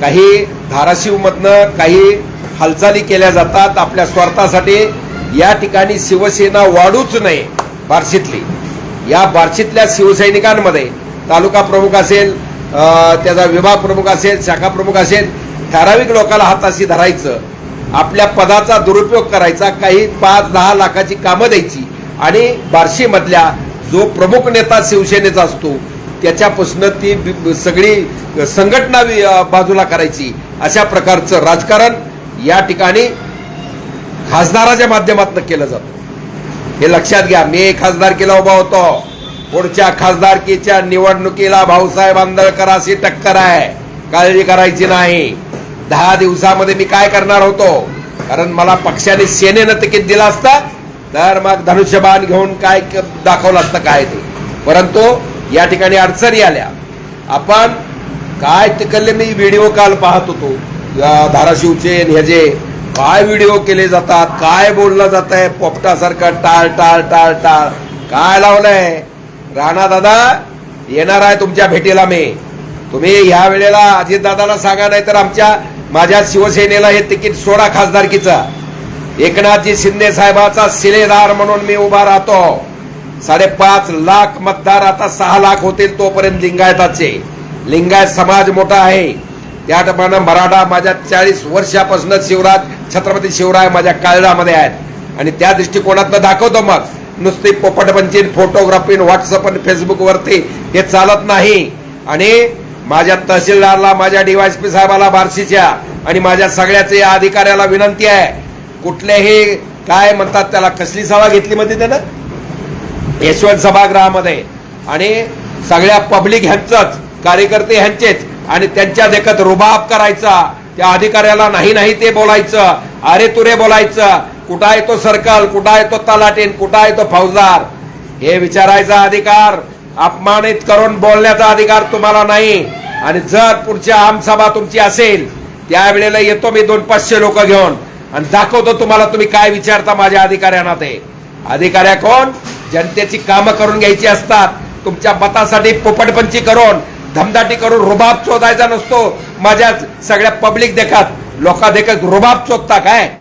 काही धाराशिवमधनं काही हालचाली केल्या जातात आपल्या स्वार्थासाठी. या ठिकाणी शिवसेना वाढूच नये बार्शीतली. या बार्शीतल्या शिवसैनिकांमध्ये तालुका प्रमुख असेल त्याचा विभाग प्रमुख असेल शाखा प्रमुख असेल ठराविक लोकांना हाताशी धरायचं आपल्या पदाचा दुरुपयोग करायचा काही पाच दहा लाखाची कामं द्यायची. आणि बार्शीमधल्या जो प्रमुख नेता शिवसेनेचा असतो त्याच्यापासून ती सगळी संघटना बाजूला करायची. अशा प्रकारचं राजकारण या ठिकाणी खासदाराच्या माध्यमातून केलं जातं. हे लक्षात घ्या मी खासदारकीला उभा होतो. पुढच्या खासदारकीच्या निवडणुकीला भाऊसाहेब आंदळकराशी टक्कर आहे. काळजी करायची नाही. दहा दिवसामध्ये मी काय करणार होतो? कारण मला पक्षाने सेनेनं तिकीट दिलं असतं तर मग धनुष्यबाण घेऊन काय दाखवलं असतं काय ते. परंतु या ठिकाणी अडचणी आल्या. आपण काय तिकडले मी व्हिडिओ काल पाहत होतो. धाराशिवचे ह्याचे काय व्हिडिओ केले जातात काय बोललं जात आहे पोपटासारखं टाळ टाळ टाळ टाळ. काय लावलंय? राणा दादा येणार आहे तुमच्या भेटीला मी. तुम्ही ह्या वेळेला अजितदादाला सांगा नाही तर आमच्या माझ्या शिवसेनेला हे तिकीट सोडा खासदारकीचा. एकनाथजी शिंदे साहेबाचा सिलेदार म्हणून मी उभा राहतो. साडेपाच लाख मतदार आता सहा लाख होतील तोपर्यंत लिंगायताचे. लिंगायत समाज मोठा आहे. त्या टप्प्यानं मराठा माझ्या चाळीस वर्षापासून शिवराज छत्रपती शिवराय माझ्या काळजामध्ये आहेत. आणि त्या दृष्टिकोनातनं दाखवतो मग. नुसती पोपटपंची फोटोग्राफी व्हॉट्सअप आणि फेसबुकवरती हे चालत नाही. आणि माझ्या तहसीलदारला माझ्या डीवायसपी साहेबाला बार्शीच्या आणि माझ्या सगळ्याचे या अधिकाऱ्याला विनंती आहे. कुठल्याही काय म्हणतात त्याला कसली सभा घेतली म्हणते त्यानं? यशवंत सभागृहामध्ये. आणि सगळ्या पब्लिक ह्यांचंच कार्यकर्ते ह्यांचेच आणि त्यांच्या देखत रुबाब करायचा. त्या अधिकाऱ्याला नाही नाही ते बोलायचं. अरे तुरे बोलायचं. कुठं आहे तो सर्कल? कुठं आहे तो तलाटीन? कुठं आहे तो फौजदार? हे विचारायचा अधिकार अपमानित करून बोलण्याचा अधिकार तुम्हाला नाही. आणि जर पुढच्या आमसभा तुमची असेल त्यावेळेला येतो मी दोन पाचशे लोक घेऊन. आणि दाखवतो तुम्हाला तुम्ही काय विचारता माझ्या अधिकाऱ्यांना ते. अधिकाऱ्या कोण? जनतेची कामं करून घ्यायची असतात. तुमच्या मतासाठी पोपटपंची करून धमदाटी करून रुबाब चोदायचा नसतो. माझ्या सगळ्या पब्लिक देखत लोका देखत रुबाब चोदता काय?